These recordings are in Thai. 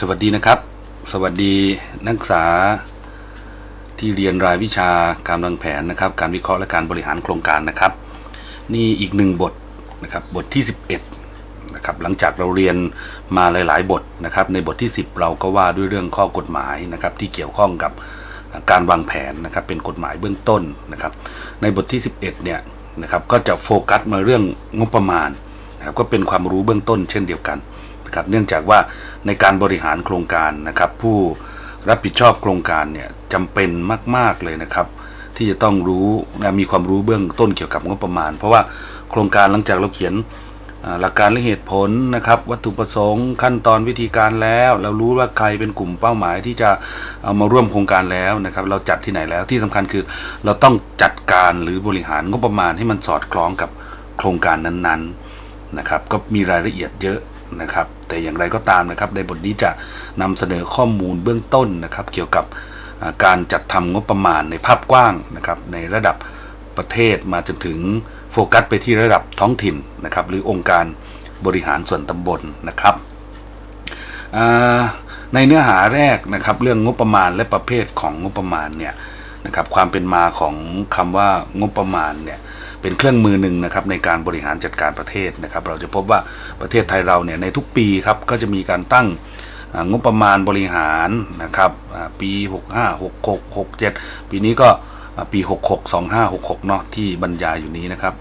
สวัสดีนะครับ สวัสดีนักศึกษาที่เรียนรายวิชาการวางแผนนะครับ การวิเคราะห์และการบริหารโครงการนะครับ นี่อีกหนึ่งบทนะครับบทที่ 11นะครับหลังจากเราเรียนมาหลาย ๆ บทนะครับ ในบทที่ 10 เราก็ว่าด้วยเรื่องข้อกฎหมายนะครับ ที่เกี่ยวข้องกับการวางแผนนะครับเป็นกฎหมายเบื้องต้นนะครับ ในบทที่ 11 เนี่ยนะครับก็จะโฟกัสมาเรื่องงบประมาณนะครับก็เป็นความรู้เบื้องต้นเช่นเดียวกัน นะครับเนื่องจากว่าในการบริหารโครงการนะครับ ผู้รับผิดชอบโครงการเนี่ยจำเป็นมาก ๆเลยนะครับ ที่จะต้องรู้นะมีความรู้เบื้องต้นเกี่ยวกับงบประมาณ เพราะว่าโครงการหลังจากเราเขียนหลักการและเหตุผลนะครับ วัตถุประสงค์ขั้นตอนวิธีการแล้ว เรารู้ว่าใครเป็นกลุ่มเป้าหมายที่จะเอามาร่วมโครงการแล้วนะครับ เราจัดที่ไหนแล้วที่สำคัญคือ เราต้องจัดการหรือบริหารงบประมาณให้มันสอดคล้องกับโครงการนั้นๆนะครับ ก็มีรายละเอียดเยอะนะครับ แต่อย่างไรก็ตามนะครับ ในบทนี้จะนำเสนอข้อมูลเบื้องต้นนะครับ เกี่ยวกับการจัดทำงบประมาณในภาพกว้างนะครับ ในระดับประเทศมาจนถึงโฟกัสไปที่ระดับท้องถิ่นนะครับ หรือองค์การบริหารส่วนตำบลนะครับในเนื้อหาแรกนะครับเรื่องงบประมาณและประเภทของงบประมาณเนี่ยนะครับความเป็นมาของคำว่างบประมาณเนี่ย เป็นเครื่องมือหนึ่งนะครับในการบริหารจัดการประเทศนะครับ เราจะพบว่าประเทศไทยเราเนี่ยในทุกปีครับก็จะมีการตั้งงบประมาณบริหารนะครับอ่าปี 65 66 67 ปีนี้ก็ปี 66 2566 เนาะที่บรรยายอยู่นี้นะครับ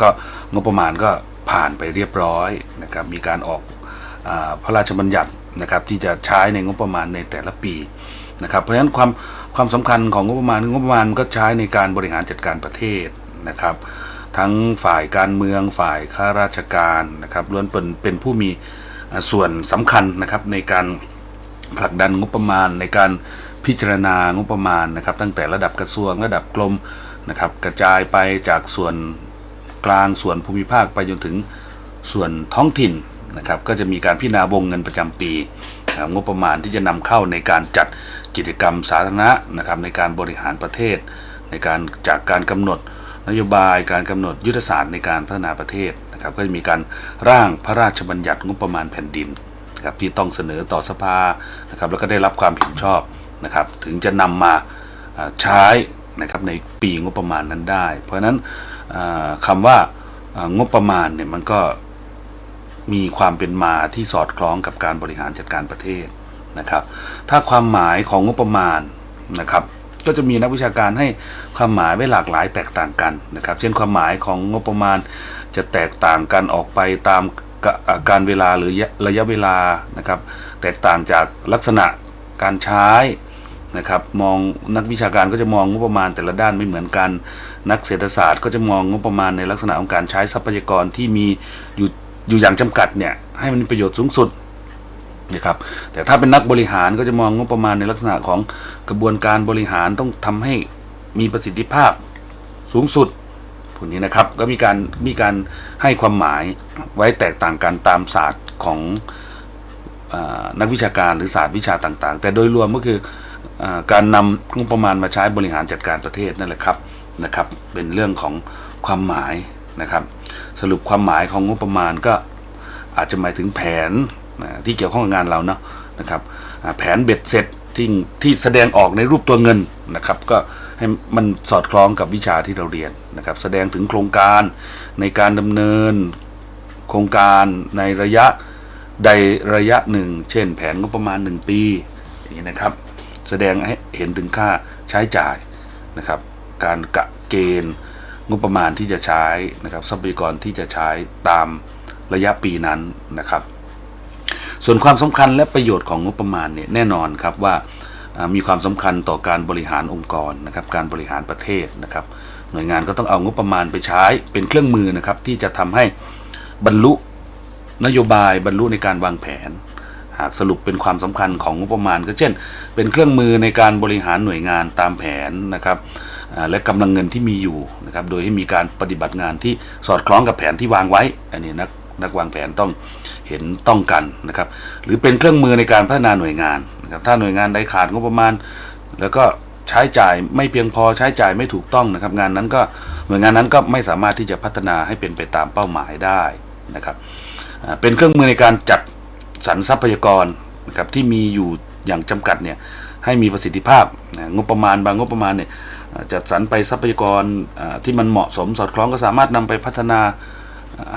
ก็งบประมาณก็ผ่านไปเรียบร้อยนะครับมีการออกอพระราชบัญญัตินะครับที่จะใช้ในงบประมาณในแต่ละปีนะครับเพราะฉะนั้นความความสำคัญของงบประมาณงบประมาณก็ใช้ในการบริหารจัดการประเทศนะครับ ทั้งฝ่ายการเมืองฝ่ายข้าราชการนะครับล้วนเป็นเป็นผู้มีส่วนสำคัญนะครับในการผลักดันงบประมาณในการพิจารณางบประมาณนะครับ ตั้งแต่ระดับกระทรวงระดับกรมนะครับกระจายไปจากส่วนกลางส่วนภูมิภาคไปจนถึงส่วนท้องถิ่นนะครับก็จะมีการพิจารณาวงเงินประจำปีงบประมาณที่จะนำเข้าในการจัดกิจกรรมสาธารณะนะครับในการบริหารประเทศ ในการจากการกำหนด นโยบายการกำหนดยุทธศาสตร์ในการพัฒนาประเทศนะครับก็จะมีการร่างพระราชบัญญัติงบประมาณแผ่นดินนะครับที่ต้องเสนอต่อสภานะครับแล้วก็ได้รับความเห็นชอบนะครับถึงจะนำมาอ่าใช้นะครับในปีงบประมาณนั้นได้ เพราะฉะนั้นอ่าคำว่างบประมาณเนี่ยมันก็มีความเป็นมาที่สอดคล้องกับการบริหารจัดการประเทศนะครับ ถ้าความหมายของงบประมาณนะครับ ก็จะมีนักวิชาการให้ความหมายไว้หลากหลายแตกต่างกันนะครับ เช่นความหมายของงบประมาณจะแตกต่างกันออกไปตามการเวลาหรือระยะเวลานะครับ แตกต่างจากลักษณะการใช้นะครับมองนักวิชาการก็จะมองงบประมาณแต่ละด้านไม่เหมือนกัน นักเศรษฐศาสตร์ก็จะมองงบประมาณในลักษณะของการใช้ทรัพยากรที่มีอยู่อยู่อย่างจำกัดเนี่ยให้มันมีประโยชน์สูงสุด นะครับแต่ถ้าเป็นนักบริหารก็จะมองงบประมาณในลักษณะของกระบวนการบริหารต้องทำให้มีประสิทธิภาพสูงสุดพวกนี้นะครับก็มีการมีการให้ความหมายไว้แตกต่างกันตามศาสตร์ของอนักวิชาการหรือศาสตร์วิชาต่างๆ แต่โดยรวมก็คืออการนำงบประมาณมาใช้บริหารจัดการประเทศนั่นแหละครับนะครับ เป็นเรื่องของความหมายนะครับ สรุปความหมายของงบประมาณก็อาจจะหมายถึงแผน นะที่เกี่ยวข้องกับงานเราเนาะนะครับแผนเบ็ดเสร็จที่ที่แสดงออกในรูปตัวเงินนะครับ ก็ให้มันสอดคล้องกับวิชาที่เราเรียนนะครับ แสดงถึงโครงการในการดำเนินโครงการในระยะใดระยะหนึ่ง เช่น แผนงบประมาณ 1 ปีอย่างนี้นะครับ แสดงให้เห็นถึงค่าใช้จ่ายนะครับ การกะเกณฑ์งบประมาณที่จะใช้นะครับ ทรัพยากรที่จะใช้ตามระยะปีนั้นนะครับ ส่วนความสำคัญและประโยชน์ของงบประมาณเนี่ยแน่นอนครับว่ามีความสำคัญต่อการบริหารองค์กรนะครับการบริหารประเทศนะครับ หน่วยงานก็ต้องเอางบประมาณไปใช้เป็นเครื่องมือนะครับที่จะทำให้บรรลุนโยบายบรรลุในการวางแผน หากสรุปเป็นความสำคัญของงบประมาณ ก็เช่น เป็นเครื่องมือในการบริหารหน่วยงานตามแผนนะครับและกำลังเงินที่มีอยู่นะครับโดยให้มีการปฏิบัติงานที่สอดคล้องกับแผนที่วางไว้ อันนี้นัก นักวางแผนต้องเห็นต้องกันนะครับ หรือเป็นเครื่องมือในการพัฒนาหน่วยงานนะครับถ้าหน่วยงานใดขาดงบประมาณ แล้วก็ใช้จ่ายไม่เพียงพอใช้จ่ายไม่ถูกต้องนะครับ งานนั้นก็หน่วยงานนั้นก็ไม่สามารถที่จะพัฒนาให้เป็นไปตามเป้าหมายได้นะครับเป็นเครื่องมือในการจัดสรรทรัพยากรนะครับที่มีอยู่อย่างจำกัดเนี่ยให้มีประสิทธิภาพงบประมาณบางงบประมาณเนี่ยจัดสรรไปทรัพยากรที่มันเหมาะสมสอดคล้องก็สามารถนำไปพัฒนา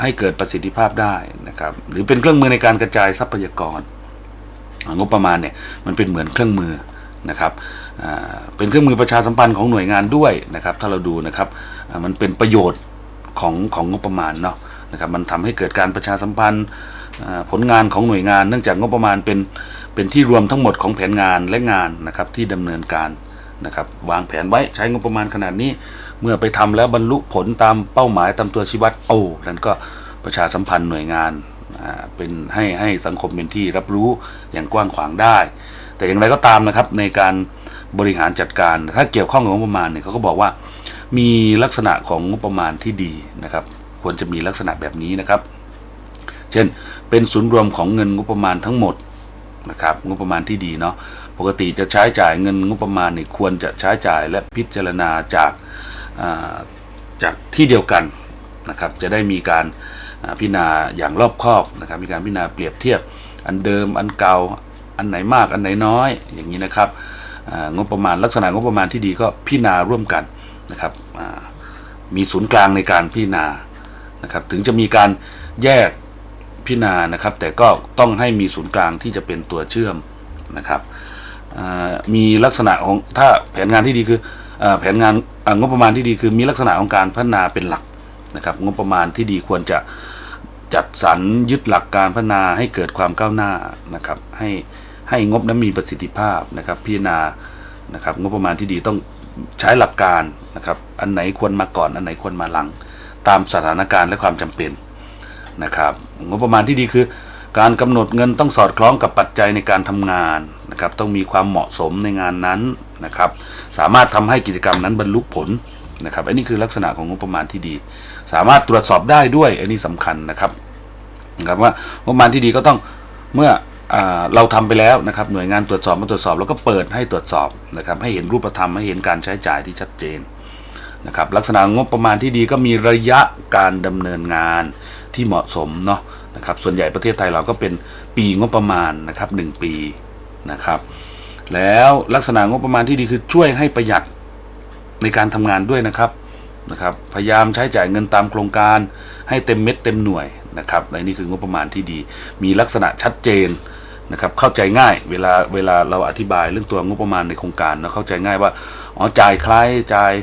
ให้เกิดประสิทธิภาพได้นะครับ หรือเป็นเครื่องมือในการกระจายทรัพยากรงบประมาณเนี่ยมันเป็นเหมือนเครื่องมือนะครับเป็นเครื่องมือประชาสัมพันธ์ของหน่วยงานด้วยนะครับ ถ้าเราดูนะครับมันเป็นประโยชน์ของของงบประมาณเนาะนะครับมันทำให้เกิดการประชาสัมพันธ์ผลงานของหน่วยงานเนื่องจากงบประมาณเป็นเป็นที่รวมทั้งหมดของแผนงานและงานนะครับที่ดำเนินการนะครับวางแผนไว้ใช้งบประมาณขนาดนี้ เมื่อไปทำแล้วบรรลุผลตามเป้าหมายตามตัวชี้วัดโอ้นั่นก็ประชาสัมพันธ์หน่วยงานเป็นให้ให้สังคมเป็นที่รับรู้อย่างกว้างขวางได้ แต่อย่างไรก็ตามนะครับในการบริหารจัดการ ถ้าเกี่ยวข้องกับงบประมาณเนี่ยเขาก็บอกว่า มีลักษณะของงบประมาณที่ดีนะครับ ควรจะมีลักษณะแบบนี้นะครับ เช่น เป็นศูนย์รวมของเงินงบประมาณทั้งหมดนะครับงบประมาณที่ดีเนาะปกติจะใช้จ่ายเงินงบประมาณเนี่ยควรจะใช้จ่ายและพิจารณาจาก จากที่เดียวกันนะครับจะได้มีการพิจารณาอย่างรอบคอบนะครับมีการพิจารณาเปรียบเทียบอันเดิมอันเก่าอันไหนมากอันไหนน้อยอย่างนี้นะครับงบประมาณลักษณะงบประมาณที่ดีก็พิจารณาร่วมกันนะครับมีศูนย์กลางในการพิจารณานะครับถึงจะมีการแยกพิจารณานะครับ แต่ก็ต้องให้มีศูนย์กลางที่จะเป็นตัวเชื่อมนะครับมีลักษณะของถ้าแผนงานที่ดีคืออแผนงาน งบประมาณที่ดีคือมีลักษณะของการพัฒนาเป็นหลักนะครับงบประมาณที่ดีควรจะจัดสรรยึดหลักการพัฒนาให้เกิดความก้าวหน้านะครับให้ให้งบนั้นมีประสิทธิภาพนะครับพิจารณานะครับงบประมาณที่ดีต้องใช้หลักการนะครับอันไหนควรมาก่อนอันไหนควรมาหลัง ตามสถานการณ์และความจำเป็นนะครับงบประมาณที่ดีคือการกำหนดเงินต้องสอดคล้องกับปัจจัยในการทำงานนะครับต้องมีความเหมาะสมในงานนั้น นะครับ สามารถทำให้กิจกรรมนั้นบรรลุผลนะครับอันนี้คือลักษณะของงบประมาณที่ดี สามารถตรวจสอบได้ด้วยอันนี้สำคัญนะครับนะครับว่างบประมาณที่ดีก็ต้องเมื่ออเราทำไปแล้วนะครับหน่วยงานตรวจสอบมาตรวจสอบแล้วก็เปิดให้ตรวจสอบนะครับให้เห็นรูปธรรมให้เห็นการใช้จ่ายที่ชัดเจนนะครับลักษณะงบประมาณที่ดีก็มีระยะการดำเนินงานที่เหมาะสมเนาะนะครับส่วนใหญ่ประเทศไทยเราก็เป็นปีงบประมาณนะครับหนึ่งปีนะครับ แล้วลักษณะงบประมาณที่ดีคือช่วยให้ประหยัดในการทำงานด้วยนะครับนะครับ พยายามใช้จ่ายเงินตามโครงการให้เต็มเม็ดเต็มหน่วยนะครับและนี่คืองบประมาณที่ดี มีลักษณะชัดเจนนะครับเข้าใจง่ายเวลาเวลาเราอธิบายเรื่องตัวงบประมาณในโครงการนะเข้าใจง่ายว่าอ๋อจ่ายใครจ่าย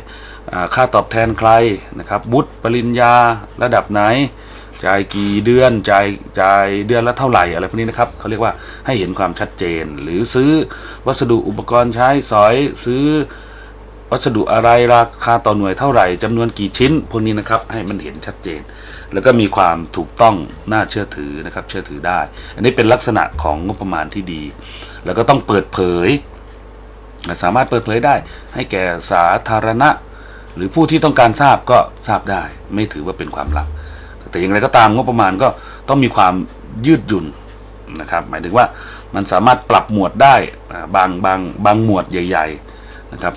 ค่าตอบแทนใครนะครับบุตรปริญญาระดับไหน จ่ายกี่เดือนจ่ายจ่ายเดือนละเท่าไหร่อะไรพวกนี้นะครับเขาเรียกว่าให้เห็นความชัดเจน หรือซื้อวัสดุอุปกรณ์ใช้สอยซื้อวัสดุอะไรราคาต่อหน่วยเท่าไหร่จำนวนกี่ชิ้นพวกนี้นะครับให้มันเห็นชัดเจน แล้วก็มีความถูกต้องน่าเชื่อถือนะครับเชื่อถือได้ อันนี้เป็นลักษณะของงบประมาณที่ดี แล้วก็ต้องเปิดเผย สามารถเปิดเผยได้ ให้แก่สาธารณะ หรือผู้ที่ต้องการทราบก็ทราบได้ ไม่ถือว่าเป็นความลับ แต่อย่างไรก็ตามงบประมาณก็ต้องมีความยืดหยุ่นนะครับหมายถึงว่ามันสามารถปรับหมวดได้บางบางบางหมวดใหญ่ๆนะครับ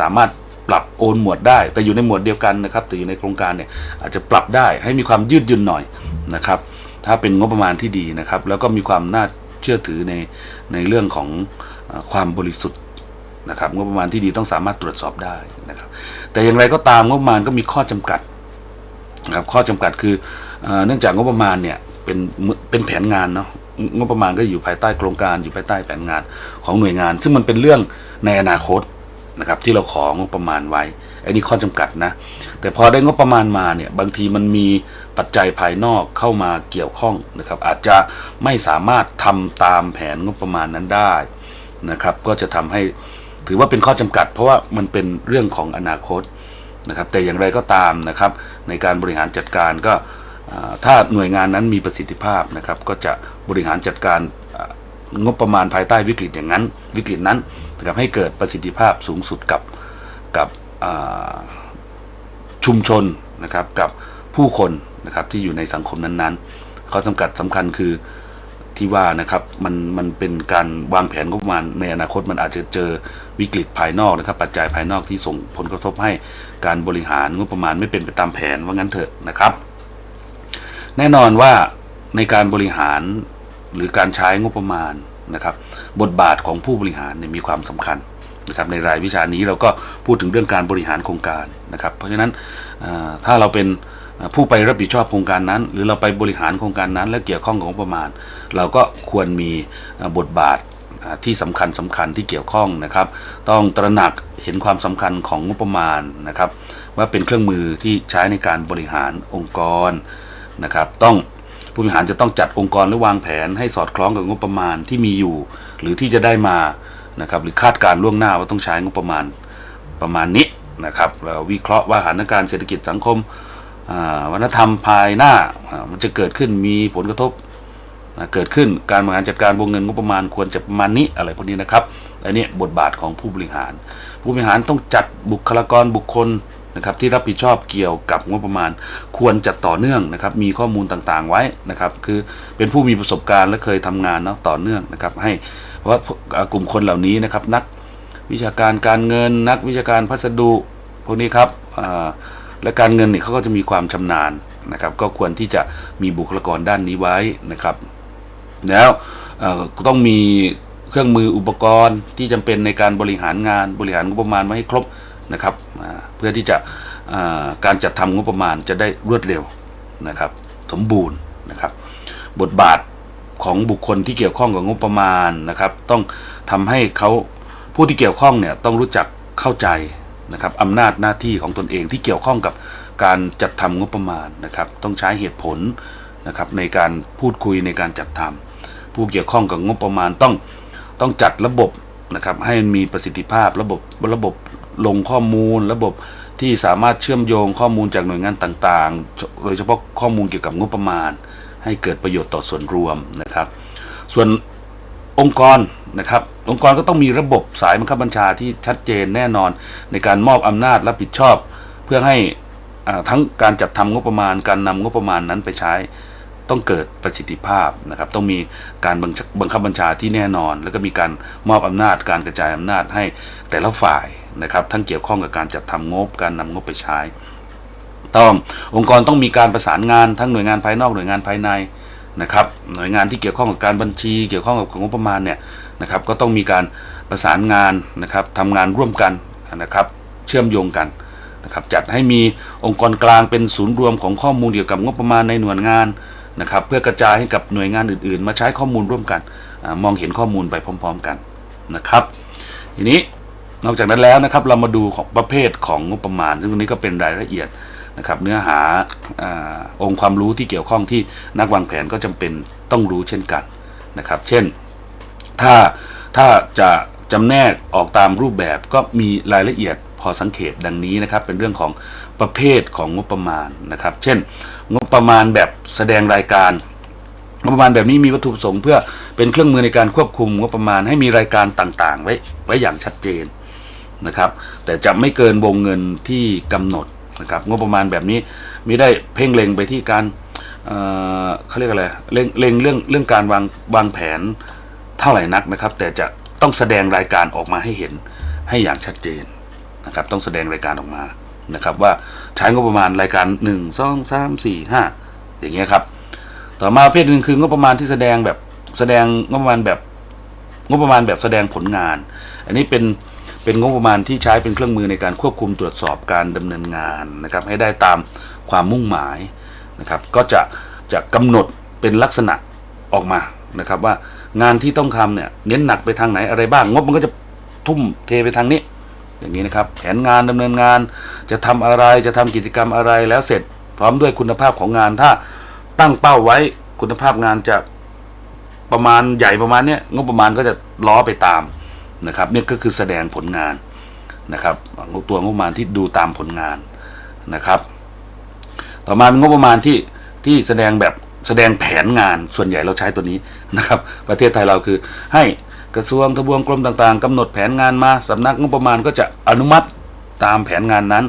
สามารถปรับโอนหมวดได้ แต่อยู่ในหมวดเดียวกันนะครับแต่อยู่ในโครงการเนี่ยอาจจะปรับได้ให้มีความยืดหยุ่นหน่อยนะครับถ้าเป็นงบประมาณที่ดีนะครับ แล้วก็มีความน่าเชื่อถือในในเรื่องของอความบริสุทธิ์นะครับงบประมาณที่ดีต้องสามารถตรวจสอบได้นะครับแต่อย่างไรก็ตามงบประมาณก็มีข้อจำกัด ครับข้อจำกัดคือเนื่องจากงบประมาณเนี่ยเป็นเป็นแผนงานเนาะงบประมาณก็อยู่ภายใต้โครงการอยู่ภายใต้แผนงานของหน่วยงาน ซึ่งมันเป็นเรื่องในอนาคตนะครับที่เราของบประมาณไว้ไอ้นี่ข้อจำกัดนะ แต่พอได้งบประมาณมาเนี่ยบางทีมันมีปัจจัยภายนอกเข้ามาเกี่ยวข้องนะครับ อาจจะไม่สามารถทำตามแผนงบประมาณนั้นได้นะครับ ก็จะทำให้ถือว่าเป็นข้อจำกัด เพราะว่ามันเป็นเรื่องของอนาคต นะครับแต่อย่างไรก็ตามนะครับในการบริหารจัดการก็ถ้าหน่วยงานนั้นมีประสิทธิภาพนะครับก็จะบริหารจัดการงบประมาณภายใต้วิกฤตอย่างนั้น วิกฤตนั้นนะครับให้เกิดประสิทธิภาพสูงสุดกับกับชุมชนนะครับกับผู้คนนะครับที่อยู่ในสังคมนั้นๆข้อจำกัดสำคัญคือ ที่ว่านะครับมันมันเป็นการวางแผนงบประมาณในอนาคตมันอาจจะเจอวิกฤตภายนอกนะครับ ปัจจัยภายนอกที่ส่งผลกระทบให้การบริหารงบประมาณไม่เป็นไปตามแผนว่างั้นเถอะนะครับ แน่นอนว่าในการบริหารหรือการใช้งบประมาณนะครับ บทบาทของผู้บริหารเนี่ยมีความสำคัญนะครับในรายวิชานี้เราก็พูดถึงเรื่องการบริหารโครงการนะครับ เพราะฉะนั้นถ้าเราเป็น ผู้ไปรับผิดชอบโครงการนั้น หรือเราไปบริหารโครงการนั้น และเกี่ยวข้องกับงบประมาณ เราก็ควรมีบทบาทที่สำคัญสำคัญที่เกี่ยวข้องนะครับ ต้องตระหนักเห็นความสำคัญของงบประมาณนะครับ ว่าเป็นเครื่องมือที่ใช้ในการบริหารองค์กรนะครับ ต้องผู้บริหารจะต้องจัดองค์กรและวางแผนให้สอดคล้องกับงบประมาณที่มีอยู่ หรือที่จะได้มานะครับ หรือคาดการล่วงหน้าว่าต้องใช้งบประมาณประมาณนี้นะครับเราวิเคราะห์ว่าสถานการณ์เศรษฐกิจสังคม วัฒนธรรมภายหน้ามันจะเกิดขึ้นมีผลกระทบเกิดขึ้นการบริหารจัดการวงเงินงบประมาณควรจะประมาณนี้อะไรพวกนี้นะครับอันนี้บทบาทของผู้บริหาร ผู้บริหารต้องจัดบุคลากรบุคคลนะครับที่รับผิดชอบเกี่ยวกับงบประมาณ ควรจัดต่อเนื่องนะครับมีข้อมูลต่างๆไว้นะครับคือเป็นผู้มีประสบการณ์และเคยทำงานเนาะต่อเนื่องนะครับให้เพราะว่ากลุ่มคนเหล่านี้นะครับนักวิชาการการเงินนักวิชาการพัสดุพวกนี้ครับอ่า และการเงินเนี่ยเขาก็จะมีความชำนาญนะครับ ก็ควรที่จะมีบุคลากรด้านนี้ไว้นะครับ แล้วต้องมีเครื่องมืออุปกรณ์ที่จำเป็นในการบริหารงานบริหารงบประมาณมาให้ครบนะครับเพื่อที่จะการจัดทำงบประมาณจะได้รวดเร็วนะครับ สมบูรณ์นะครับ บทบาทของบุคคลที่เกี่ยวข้องกับงบประมาณนะครับ ต้องทำให้เขาผู้ที่เกี่ยวข้องเนี่ยต้องรู้จักเข้าใจ นะครับอำนาจหน้าที่ของตนเองที่เกี่ยวข้องกับการจัดทำงบประมาณนะครับ ต้องใช้เหตุผลนะครับในการพูดคุยในการจัดทำผู้เกี่ยวข้องกับงบประมาณต้องต้องจัดระบบนะครับให้มีประสิทธิภาพระบบระบบลงข้อมูล ระบบที่สามารถเชื่อมโยงข้อมูลจากหน่วยงานต่างๆ โดยเฉพาะข้อมูลเกี่ยวกับงบประมาณ ให้เกิดประโยชน์ต่อส่วนรวมนะครับ ส่วน องค์กรนะครับองค์กรก็ต้องมีระบบสายบังคับบัญชาที่ชัดเจนแน่นอน ในการมอบอำนาจรับผิดชอบ เพื่อให้ทั้งการจัดทำงบประมาณ การนำงบประมาณนั้นไปใช้ต้องเกิดประสิทธิภาพนะครับ ต้องมีการบังคับบังคับบัญชาที่แน่นอน แล้วก็มีการมอบอำนาจการกระจายอำนาจให้แต่ละฝ่ายนะครับทั้งเกี่ยวข้องกับการจัดทำงบการนำงบไปใช้ ต้ององค์กรต้องมีการประสานงานทั้งหน่วยงานภายนอกหน่วยงานภายใน นะครับหน่วยงานที่เกี่ยวข้องกับการบัญชี เกี่ยวข้องกับงบประมาณเนี่ยนะครับก็ต้องมีการประสานงานนะครับทำงานร่วมกันนะครับเชื่อมโยงกันนะครับจัดให้มีองค์กรกลางเป็นศูนย์รวมของข้อมูลเกี่ยวกับงบประมาณในหน่วยงานนะครับเพื่อกระจายให้กับหน่วยงานอื่นๆ มาใช้ข้อมูลร่วมกันอมองเห็นข้อมูลไปพร้อม ๆกันนะครับทีนี้นอกจากนั้นแล้วนะครับเรามาดูของประเภทของงบประมาณ ซึ่งตรงนี้ก็เป็นรายละเอียด นะครับเนื้อหาอองค์ความรู้ที่เกี่ยวข้องที่นักวางแผนก็จำเป็นต้องรู้เช่นกันนะครับ เช่น ถ้าถ้าจะจำแนกออกตามรูปแบบก็มีรายละเอียดพอสังเกตดังนี้นะครับ เป็นเรื่องของประเภทของงบประมาณนะครับ เช่น งบประมาณแบบแสดงรายการงบประมาณแบบนี้มีวัตถุประสงค์เพื่อเป็นเครื่องมือในการควบคุมงบประมาณให้มีรายการต่างๆ ไว้ไว้อย่างชัดเจนนะครับ แต่จะไม่เกินวงเงินที่กำหนด นะครับงบประมาณแบบนี้ม่ได้เพ่งเล็งไปที่การเเขาเรียกอะไรเล็งเล็งเรื่องเรื่องการวางวางแผนเท่าไหร่นักนะครับ แต่จะต้องแสดงรายการออกมาให้เห็นให้อย่างชัดเจนนะครับ ต้องแสดงรายการออกมานะครับ ว่าใช้งบประมาณรายการ 1 2 3 4 5 อย่างเงี้ยครับ ต่อมาประเภทหนึ่งคืองบประมาณที่แสดงแบบแสดงงบประมาณแบบงบประมาณแบบแสดงผลงาน อันนี้เป็น เป็นงบประมาณที่ใช้เป็นเครื่องมือในการควบคุมตรวจสอบการดำเนินงานนะครับให้ได้ตามความมุ่งหมายนะครับก็จะจะกำหนดเป็นลักษณะออกมานะครับว่างานที่ต้องทำเนี่ยเน้นหนักไปทางไหนอะไรบ้าง งบมันก็จะทุ่มเทไปทางนี้ อย่างนี้นะครับ แผนงานดำเนินงานจะทำอะไรจะทำกิจกรรมอะไรแล้วเสร็จ พร้อมด้วยคุณภาพของงานถ้าตั้งเป้าไว้คุณภาพงานจะประมาณใหญ่ประมาณเนี้ยงบประมาณก็จะล้อไปตาม นะครับเนี่ยก็คือแสดงผลงานนะครับงบตัวงบประมาณที่ดูตามผลงานนะครับ ต่อมาเป็นงบประมาณที่ที่แสดงแบบแสดงแผนงานส่วนใหญ่เราใช้ตัวนี้นะครับ ประเทศไทยเราคือให้กระทรวงทบวงกรมต่างๆกำหนดแผนงานมาสำนักงบประมาณก็จะอนุมัติตามแผนงานนั้น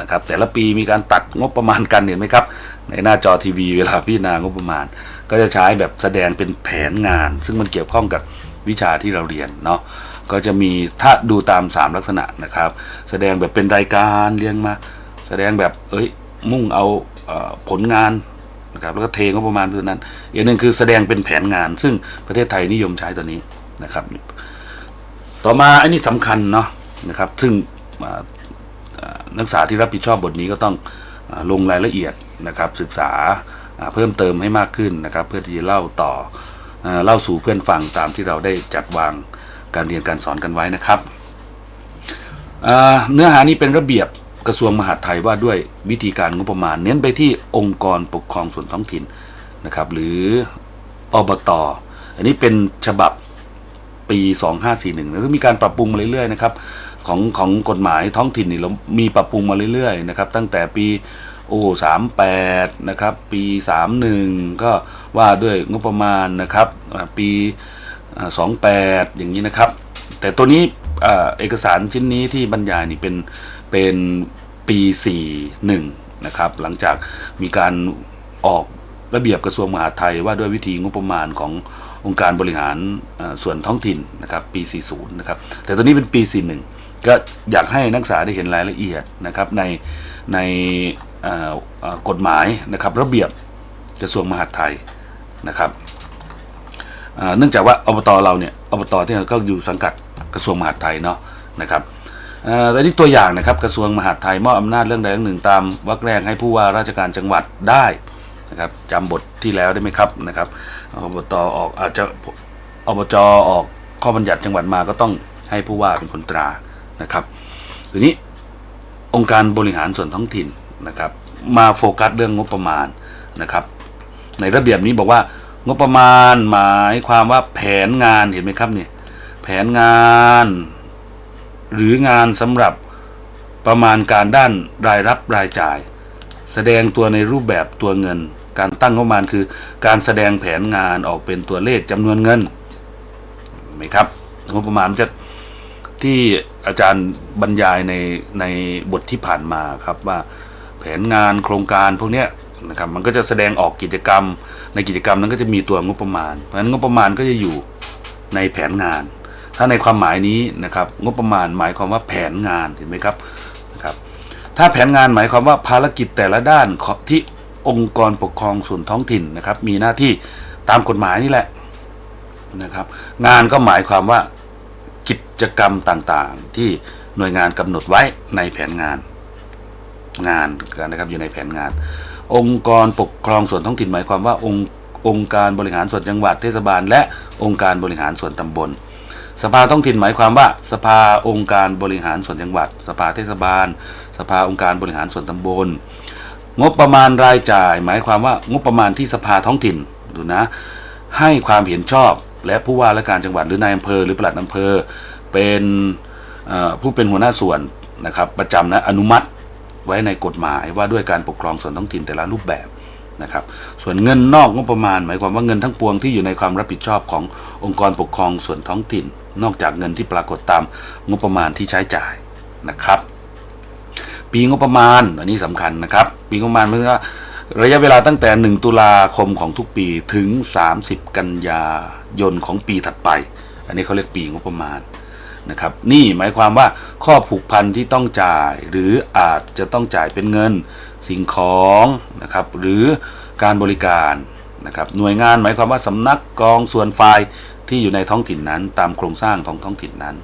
นะครับแต่ละปีมีการตัดงบประมาณกันเห็นไหมครับ ในหน้าจอทีวีเวลาพิจารณางบประมาณ ก็จะใช้แบบแสดงเป็นแผนงาน ซึ่งมันเกี่ยวข้องกับ วิชาที่เราเรียนเนาะก็จะมีถ้าดูตาม 3 ลักษณะนะครับ แสดงแบบเป็นรายการเรียงมา แสดงแบบเอ้ยมุ่งเอาเออผลงานนะครับแล้วก็เทงบประมาณเพื่อนั้นอีกหนึ่งคือแสดงเป็นแผนงาน ซึ่งประเทศไทยนิยมใช้ตัวนี้นะครับ ต่อมาอันนี้สำคัญเนาะนะครับ ซึ่งนักศึกษาที่รับผิดชอบบทนี้ก็ต้องอลงรายละเอียดนะครับ ศึกษาเพิ่มเติมให้มากขึ้นนะครับ เพื่อที่จะเล่าต่อ เล่าสู่เพื่อนฟังตามที่เราได้จัดวางการเรียนการสอนกันไว้นะครับเนื้อหานี้เป็นระเบียบกระทรวงมหาดไทยว่าด้วยวิธีการงบประมาณ เน้นไปที่องค์กรปกครองส่วนท้องถิ่นนะครับ หรืออบตอันนี้เป็นฉบับปี 2541แล้วก็มีการปรับปรุงมาเรื่อยๆนะครับของของกฎหมายท้องถิ่นนี่เรามีปรับปรุงมาเรื่อยๆนะครับตั้งแต่ปี โอ้38นะครับ ปี31ก็ว่าด้วยงบประมาณนะครับ ปีสอ่า28อย่างนี้นะครับ แต่ตัวนี้เอกสารชิ้นนี้ที่บรรยายนี่เป็นเป็นปี41นะครับ หลังจากมีการออกระเบียบกระทรวงมหาดไทยว่าด้วยวิธีงบประมาณขององค์การบริหารส่วนท้องถิ่นนะครับ ปี 40 นะครับ แต่ตัวนี้เป็นปี 41 ก็อยากให้นักศึกษาได้เห็นรายละเอียดนะครับในใน กฎหมายนะครับระเบียบกระทรวงมหาดไทยนะครับเนื่องจากว่าอบตเราเนี่ยอบตที่เราก็อยู่สังกัดกระทรวงมหาดไทยเนาะนะครับแต่นี่ตัวอย่างนะครับกระทรวงมหาดไทยมอบอำนาจเรื่องใดเรื่องหนึ่งตามวรรคแรกให้ผู้ว่าราชการจังหวัดได้นะครับจำบทที่แล้วได้ไหมครับนะครับอบตออกอาจจะอบจออกข้อบัญญัติจังหวัดมาก็ต้องให้ผู้ว่าเป็นคนตรานะครับทีนี้องค์การบริหารส่วนท้องถิ่น นะครับ มาโฟกัสเรื่องงบประมาณนะครับ ในระเบียบนี้บอกว่างบประมาณหมายความว่าแผนงานเห็นไหมครับเนี่ยแผนงานหรืองานสำหรับประมาณการด้านรายรับรายจ่าย แสดงตัวในรูปแบบตัวเงิน การตั้งงบประมาณคือ การแสดงแผนงานออกเป็นตัวเลขจำนวนเงินไหมครับงบประมาณจะที่อาจารย์บรรยายในในบทที่ผ่านมาครับว่า แผนงานโครงการพวกนี้นะครับมันก็จะแสดงออกกิจกรรม ในกิจกรรมนั้นก็จะมีตัวงบประมาณ เพราะฉะนั้นงบประมาณก็จะอยู่ในแผนงาน ถ้าในความหมายนี้นะครับงบประมาณหมายความว่าแผนงานเห็นไหมครับนะครับ ถ้าแผนงานหมายความว่าภารกิจแต่ละด้านที่องค์กรปกครองส่วนท้องถิ่นนะครับ มีหน้าที่ตามกฎหมายนี่แหละนะครับ งานก็หมายความว่ากิจกรรมต่างๆ ที่หน่วยงานกำหนดไว้ในแผนงาน งานนะครับอยู่ในแผนงาน องค์กรปกครองส่วนท้องถิ่นหมายความว่าองค์องค์การบริหารส่วนจังหวัดเทศบาล และองค์การบริหารส่วนตำบล สภาท้องถิ่นหมายความว่า สภาองค์การบริหารส่วนจังหวัด สภาเทศบาล สภาองค์การบริหารส่วนตำบล งบประมาณรายจ่าย หมายความว่างบประมาณที่สภาท้องถิ่นดูนะ ให้ความเห็นชอบ และผู้ว่าราชการจังหวัดหรือนายอำเภอหรือปลัดอำเภอ เป็นผู้เป็นหัวหน้าส่วนนะครับประจำนะอนุมัติ ไว้ในกฎหมายว่าด้วยการปกครองส่วนท้องถิ่นแต่ละรูปแบบนะครับ ส่วนเงินนอกงบประมาณ หมายความว่าเงินทั้งปวงที่อยู่ในความรับผิดชอบขององค์กรปกครองส่วนท้องถิ่น นอกจากเงินที่ปรากฏตามงบประมาณที่ใช้จ่ายนะครับ ปีงบประมาณอันนี้สำคัญนะครับ ปีงบประมาณเมื่อระยะเวลาตั้งแต่ 1 ตุลาคมของทุกปีถึง 30 กันยายนของปีถัดไป อันนี้เขาเรียกปีงบประมาณ นะครับนี่หมายความว่าข้อผูกพันที่ต้องจ่าย หรืออาจจะต้องจ่ายเป็นเงินสิ่งของนะครับหรือการบริการนะครับหน่วยงานหมายความว่าสำนักกองส่วนฝ่ายที่อยู่ในท้องถิ่นนั้น ตามโครงสร้างของท้องถิ่นนั้น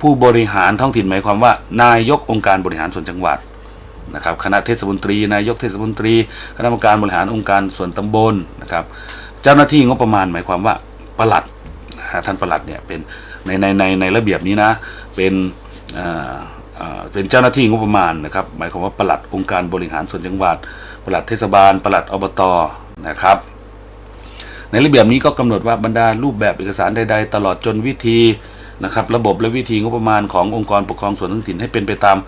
ผู้บริหารท้องถิ่นหมายความว่า นายกองค์การบริหารส่วนจังหวัดนะครับคณะเทศมนตรี นายกเทศมนตรี คณะกรรมการบริหารองค์การส่วนตำบลนะครับ เจ้าหน้าที่งบประมาณหมายความว่าประหลัดท่านประหลัดเนี่ยเป็น ในในในในระเบียบนี้นะ เป็นเอ่อเอ่อเป็นเจ้าหน้าที่งบประมาณนะครับ หมายความว่าปลัดองค์การบริหารส่วนจังหวัดปลัดเทศบาลปลัดอบตนะครับ ในระเบียบนี้ก็กำหนดว่าบรรดารูปแบบเอกสารใด ๆ ตลอดจนวิธีนะครับ ระบบและวิธีงบประมาณขององค์กรปกครองส่วนท้องถิ่นให้เป็นไปตาม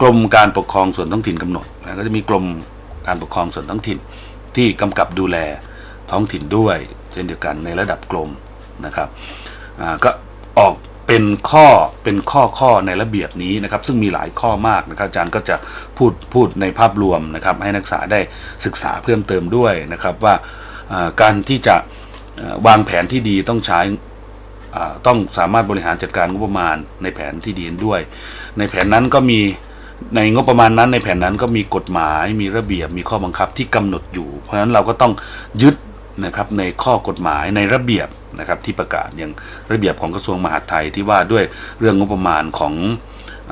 กรมการปกครองส่วนท้องถิ่นกำหนดนะก็จะมีกรมการปกครองส่วนท้องถิ่น ที่กำกับดูแลท้องถิ่นด้วย เช่นเดียวกันในระดับกรมนะครับอ่าก็ ออกเป็นข้อเป็นข้อข้อในระเบียบนี้นะครับ ซึ่งมีหลายข้อมากนะครับอาจารย์ก็จะพูดพูดในภาพรวมนะครับ ให้นักศึกษาได้ศึกษาเพิ่มเติมด้วยนะครับว่าการที่จะวางแผนที่ดีต้องใช้ต้องสามารถบริหารจัดการงบประมาณในแผนที่ดีด้วย ในแผนนั้นก็มีในงบประมาณนั้นในแผนนั้นก็มีกฎหมายมีระเบียบมีข้อบังคับที่กำหนดอยู่ เพราะฉะนั้นเราก็ต้องยึดนะครับในข้อกฎหมายในระเบียบ นะครับที่ประกาศอย่างระเบียบของกระทรวงมหาดไทยที่ว่าด้วยเรื่องงบประมาณของ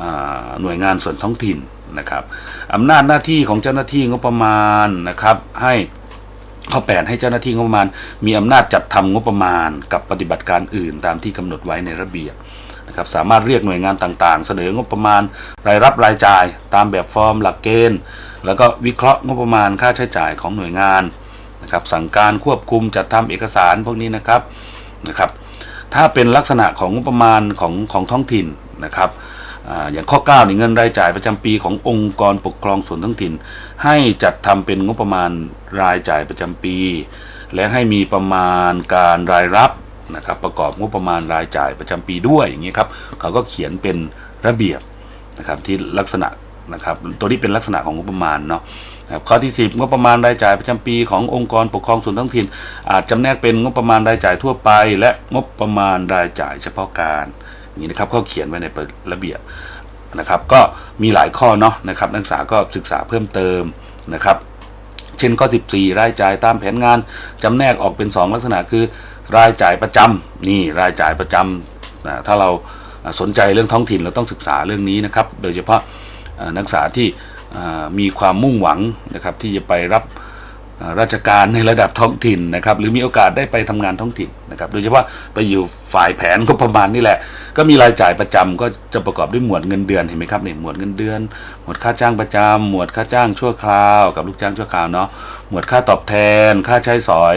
อหน่วยงานส่วนท้องถิ่นนะครับอำนาจหน้าที่ของเจ้าหน้าที่งบประมาณนะครับให้ข้อ8ให้เจ้าหน้าที่งบประมาณ มีอำนาจจัดทำงบประมาณ กับปฏิบัติการอื่น ตามที่กำหนดไว้ในระเบียบนะครับสามารถเรียกหน่วยงานต่างๆ เสนองบประมาณ รายรับรายจ่าย ตามแบบฟอร์ม หลักเกณฑ์ แล้วก็วิเคราะห์งบประมาณค่าใช้จ่ายของหน่วยงานนะครับสั่งการควบคุมจัดทำเอกสารพวกนี้นะครับ นะครับ ถ้าเป็นลักษณะของงบประมาณของของท้องถิ่นนะครับออย่างข้อ9นี่เงินรายจ่ายประจำปีขององค์กรปกครองส่วนท้องถิ่น ให้จัดทำเป็นงบประมาณรายจ่ายประจำปี และให้มีประมาณการรายรับนะครับประกอบงบประมาณรายจ่ายประจำปีด้วยอย่างนี้ครับเขาก็เขียนเป็นระเบียบนะครับที่ลักษณะนะครับตัวนี้เป็นลักษณะของงบประมาณเนาะ ครับข้อที่ 10งบประมาณรายจ่ายประจำปีขององค์กรปกครองส่วนท้องถิ่น อาจจำแนกเป็นงบประมาณรายจ่ายทั่วไป และงบประมาณรายจ่ายเฉพาะการอย่างนี้นะครับเขาเขียนไว้ในระเบียบนะครับ ก็มีหลายข้อเนาะนะครับ นักศึกษาก็ศึกษาเพิ่มเติมนะครับ เช่นข้อ 14 รายจ่ายตามแผนงานจำแนกออกเป็น 2 ลักษณะคือ รายจ่ายประจำนี่รายจ่ายประจำนะถ้าเราสนใจเรื่องท้องถิ่นเราต้องศึกษาเรื่องนี้นะครับ โดยเฉพาะนักศึกษาที่ มีความมุ่งหวังนะครับที่จะไปรับราชการในระดับท้องถิ่นนะครับหรือมีโอกาสได้ไปทำงานท้องถิ่นนะครับโดยเฉพาะไปอยู่ฝ่ายแผนก็ประมาณนี่แหละ ก็มีรายจ่ายประจำก็จะประกอบด้วยหมวดเงินเดือนเห็นไหมครับเนี่ยหมวดเงินเดือน หมวดค่าจ้างประจำหมวดค่าจ้างชั่วคราว กับลูกจ้างชั่วคราวเนาะหมวดค่าตอบแทน ค่าใช้สอย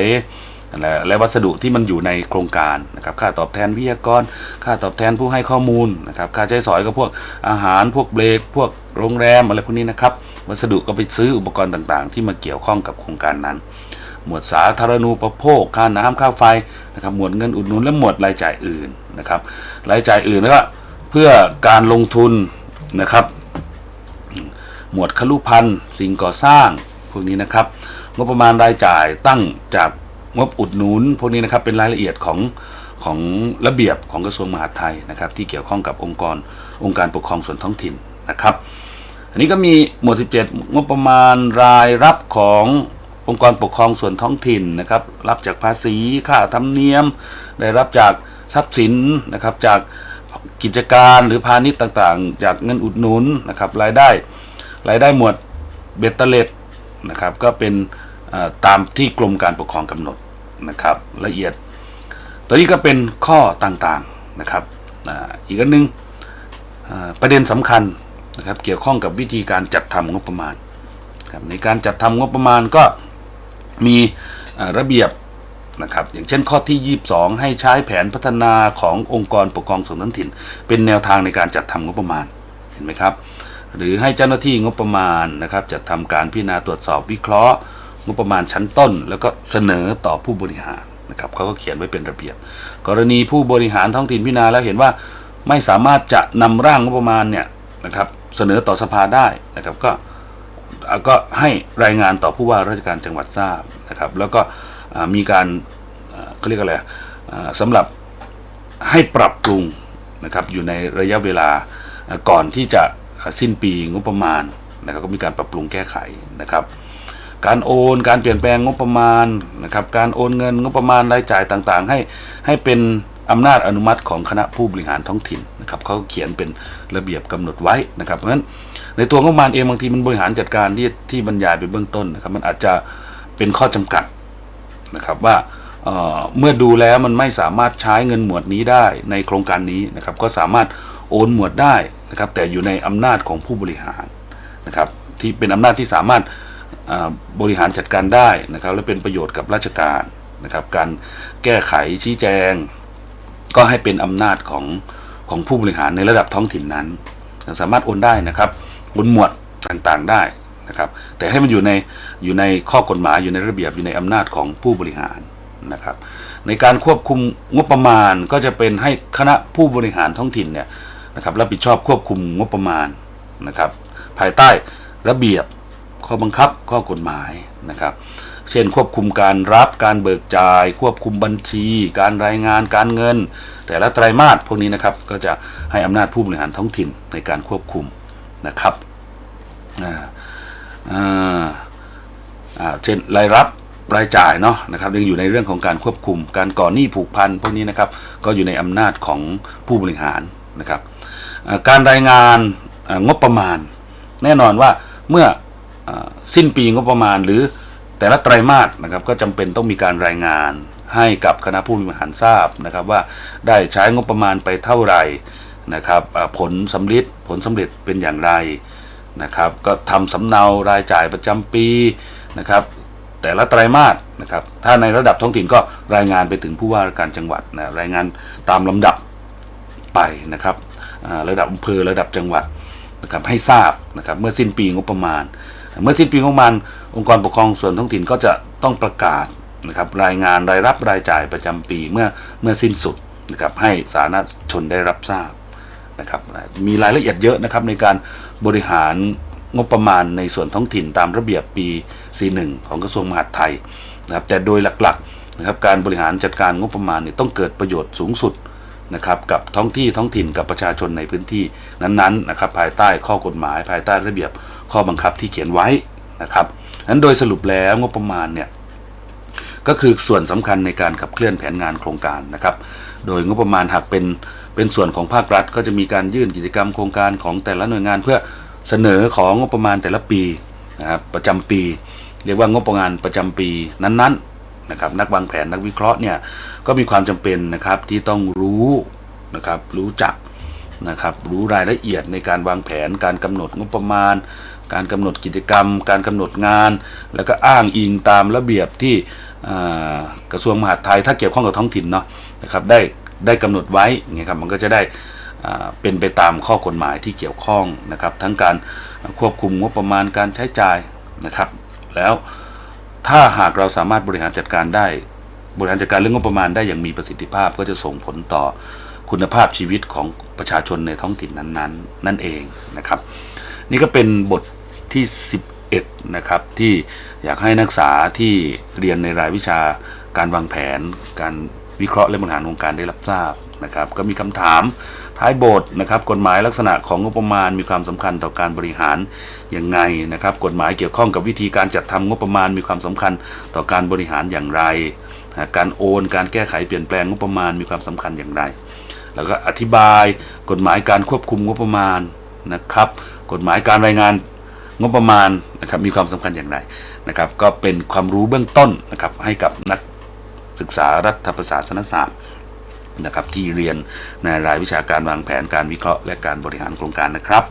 และวัสดุที่มันอยู่ในโครงการนะครับค่าตอบแทนวิทยากร ค่าตอบแทนผู้ให้ข้อมูลนะครับค่าใช้สอยก็พวกอาหารพวกเบรกพวกโรงแรมอะไรพวกนี้นะครับวัสดุก็ไปซื้ออุปกรณ์ต่างๆ ที่มาเกี่ยวข้องกับโครงการนั้น หมวดสาธารณูปโภค ค่าน้ำค่าไฟนะครับหมวดเงินอุดหนุนและหมวดรายจ่ายอื่นนะครับรายจ่ายอื่นแล้วก็เพื่อการลงทุนนะครับหมวดคลุพันธ์สิ่งก่อสร้างพวกนี้นะครับงบประมาณรายจ่ายตั้งจาก งบอุดหนุนพวกนี้นะครับเป็นรายละเอียดของของระเบียบของกระทรวงมหาดไทยนะครับที่เกี่ยวข้องกับองค์กรองค์การปกครองส่วนท้องถิ่นนะครับ อันนี้ก็มีหมวด 17 งบประมาณรายรับขององค์กรปกครองส่วนท้องถิ่นนะครับรับจากภาษีค่าธรรมเนียม ได้รับจากทรัพย์สินนะครับจากกิจการหรือพาณิชย์ต่างๆ จากเงินอุดหนุนนะครับรายได้รายได้หมวดเบตเตเลตนะครับก็เป็นตามที่กรมการปกครองกำหนด นะครับละเอียด ตัวนี้ก็เป็นข้อต่างๆนะครับอีกอันหนึงอ่าประเด็นสำคัญนะครับเกี่ยวข้องกับวิธีการจัดทำงบประมาณครับในการจัดทำงบประมาณก็มีระเบียบนะครับอย่างเช่นข้อที่ 22 ให้ใช้แผนพัฒนาขององค์กรปกครองส่วนท้องถิ่น เป็นแนวทางในการจัดทำงบประมาณเห็นไหมครับ หรือให้เจ้าหน้าที่งบประมาณนะครับจะทำการพิจารณาตรวจสอบวิเคราะห์ งบประมาณชั้นต้น แล้วก็เสนอต่อผู้บริหารนะครับเขาก็เขียนไว้เป็นระเบียบ กรณีผู้บริหารท้องถิ่นพิจารณาแล้วเห็นว่าไม่สามารถจะนำร่างงบประมาณเนี่ยนะครับเสนอต่อสภาได้นะครับก็อ่าก็ให้รายงานต่อผู้ว่าราชการจังหวัดทราบนะครับ แล้วก็มีการเขาเรียกอะไรอ่าสำหรับให้ปรับปรุงนะครับอยู่ในระยะเวลาก่อนที่จะสิ้นปีงบประมาณนะครับก็มีการปรับปรุงแก้ไขนะครับ การโอนการเปลี่ยนแปลงงบประมาณนะครับการโอนเงินงบประมาณรายจ่ายต่างๆ ให้ให้เป็นอำนาจอนุมัติของคณะผู้บริหารท้องถิ่นนะครับเขาเขียนเป็นระเบียบกำหนดไว้นะครับเพราะฉะนั้นในตัวงบประมาณเองบางทีมันบริหารจัดการที่ที่บรรยายไปเบื้องต้นนะครับมันอาจจะเป็นข้อจำกัดนะครับว่าเอ่อเมื่อดูแล้วมันไม่สามารถใช้เงินหมวดนี้ได้ในโครงการนี้นะครับก็สามารถโอนหมวดได้นะครับแต่อยู่ในอำนาจของผู้บริหารนะครับที่เป็นอำนาจที่สามารถ บริหารจัดการได้นะครับ และเป็นประโยชน์กับราชการนะครับ การแก้ไขชี้แจง ก็ให้เป็นอำนาจของของผู้บริหารในระดับท้องถิ่นนั้น สามารถโอนได้นะครับโอนหมวดต่างๆได้นะครับ แต่ให้มันอยู่ในอยู่ในข้อกฎหมายอยู่ในระเบียบอยู่ในอำนาจของผู้บริหารนะครับ ในการควบคุมงบประมาณก็จะเป็นให้คณะผู้บริหารท้องถิ่นเนี่ยนะครับรับผิดชอบควบคุมงบประมาณนะครับ ภายใต้ระเบียบ ข้อบังคับข้อกฎหมายนะครับ เช่นควบคุมการรับการเบิกจ่าย ควบคุมบัญชี การรายงานการเงิน แต่ละไตรมาสพวกนี้นะครับก็จะให้อำนาจผู้บริหารท้องถิ่นในการควบคุมนะครับเช่นรายรับรายจ่ายเนาะนะครับยังอยู่ในเรื่องของการควบคุม การก่อหนี้ผูกพันพวกนี้นะครับก็อยู่ในอำนาจของผู้บริหารนะครับการรายงานงบประมาณ แน่นอนว่าเมื่อ สิ้นปีงบประมาณหรือแต่ละไตรมาสนะครับก็จำเป็นต้องมีการรายงานให้กับคณะผู้บริหารทราบนะครับว่าได้ใช้งบประมาณไปเท่าไหร่นะครับผลสำลิดผลสำเร็จเป็นอย่างไรนะครับ ก็ทำสำเนารายจ่ายประจำปีนะครับ แต่ละไตรมาสนะครับ ถ้าในระดับท้องถิ่นก็รายงานไปถึงผู้ว่าการจังหวัดนะรายงานตามลำดับไปนะครับระดับอำเภอระดับจังหวัดนะครับให้ทราบนะครับเมื่อสิ้นปีงบประมาณ เมื่อสิ้นปีงบประมาณองค์กรปกครองส่วนท้องถิ่นก็จะต้องประกาศนะครับรายงานรายรับรายจ่ายประจำปีเมื่อเมื่อสิ้นสุดนะครับให้สาธารณชนได้รับทราบนะครับมีรายละเอียดเยอะนะครับในการบริหารงบประมาณในส่วนท้องถิ่นตามระเบียบปี 41 ของกระทรวงมหาดไทยนะครับแต่โดยหลักๆนะครับการบริหารจัดการงบประมาณเนี่ยต้องเกิดประโยชน์สูงสุดนะครับกับท้องที่ท้องถิ่นกับประชาชนในพื้นที่นั้นๆนะครับภายใต้ข้อกฎหมายภายใต้ระเบียบ ข้อบังคับที่เขียนไว้นะครับนั้นโดยสรุปแล้วงบประมาณเนี่ยก็คือส่วนสำคัญในการขับเคลื่อนแผนงานโครงการนะครับ โดยงบประมาณหากเป็นเป็นส่วนของภาครัฐ ก็จะมีการยื่นกิจกรรมโครงการของแต่ละหน่วยงาน เพื่อเสนอของงบประมาณแต่ละปีนะครับประจำปี เรียกว่างบประมาณประจำปีนั้นๆนะครับนักวางแผนนักวิเคราะห์เนี่ยก็มีความจำเป็นนะครับที่ต้องรู้นะครับรู้จักนะครับรู้รายละเอียดในการวางแผนการกำหนดงบประมาณ การกำหนดกิจกรรม การกำหนดงาน แล้วก็อ้างอิงตามระเบียบที่กระทรวงมหาดไทยถ้าเกี่ยวข้องกับท้องถิ่นเนาะนะครับได้ได้กำหนดไว้เงี้ยครับมันก็จะได้เป็นไปตามข้อกฎหมายที่เกี่ยวข้องนะครับ ทั้งการควบคุมงบประมาณการใช้จ่ายนะครับ แล้วถ้าหากเราสามารถบริหารจัดการได้ บริหารจัดการเรื่องงบประมาณได้อย่างมีประสิทธิภาพ ก็จะส่งผลต่อคุณภาพชีวิตของประชาชนในท้องถิ่นนั้นๆ นั่นเองนะครับ นี่ก็เป็นบท ที่ 11 นะครับ ที่อยากให้นักศึกษาที่เรียนในรายวิชาการวางแผน การวิเคราะห์และบริหารองค์การได้รับทราบนะครับ ก็มีคำถามท้ายบทนะครับ กฎหมายลักษณะของงบประมาณมีความสำคัญต่อการบริหารอย่างไงนะครับ กฎหมายเกี่ยวข้องกับวิธีการจัดทำงบประมาณมีความสำคัญต่อการบริหารอย่างไรนะการโอน การแก้ไขเปลี่ยนแปลงงบประมาณมีความสำคัญอย่างไร แล้วก็อธิบายกฎหมายการควบคุมงบประมาณนะครับ กฎหมายการรายงาน งบประมาณนะครับมีความสำคัญอย่างไรนะครับ ก็เป็นความรู้เบื้องต้นนะครับให้กับนักศึกษารัฐประศาสนศาสตร์นะครับที่เรียนในรายวิชาการวางแผนการวิเคราะห์และการบริหารโครงการนะครับ